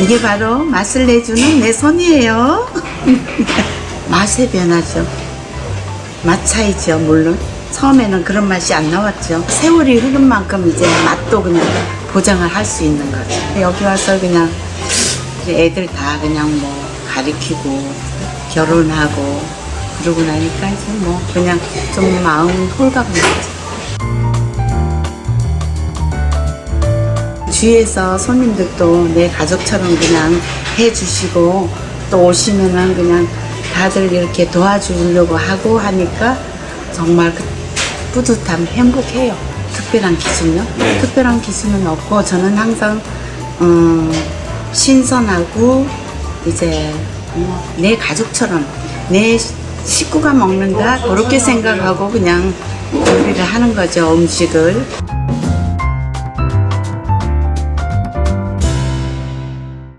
이게 바로 맛을 내주는 내 손이에요. 맛의 변화죠. 맛 차이죠, 물론. 처음에는 그런 맛이 안 나왔죠. 세월이 흐른 만큼 이제 맛도 그냥 보장을 할 수 있는 거죠. 여기 와서 그냥 애들 다 그냥 뭐 가리키고 결혼하고 그러고 나니까 이제 뭐 그냥 좀 마음 홀가분하죠. 주위에서 손님들도 내 가족처럼 그냥 해주시고 또 오시면은 그냥 다들 이렇게 도와주려고 하고 하니까 정말 그 뿌듯함, 행복해요. 특별한 기준요? 네. 특별한 기준은 없고 저는 항상 음, 신선하고 이제 뭐 내 가족처럼 내 식구가 먹는다 그렇게 생각하고 그냥 요리를 하는 거죠 음식을.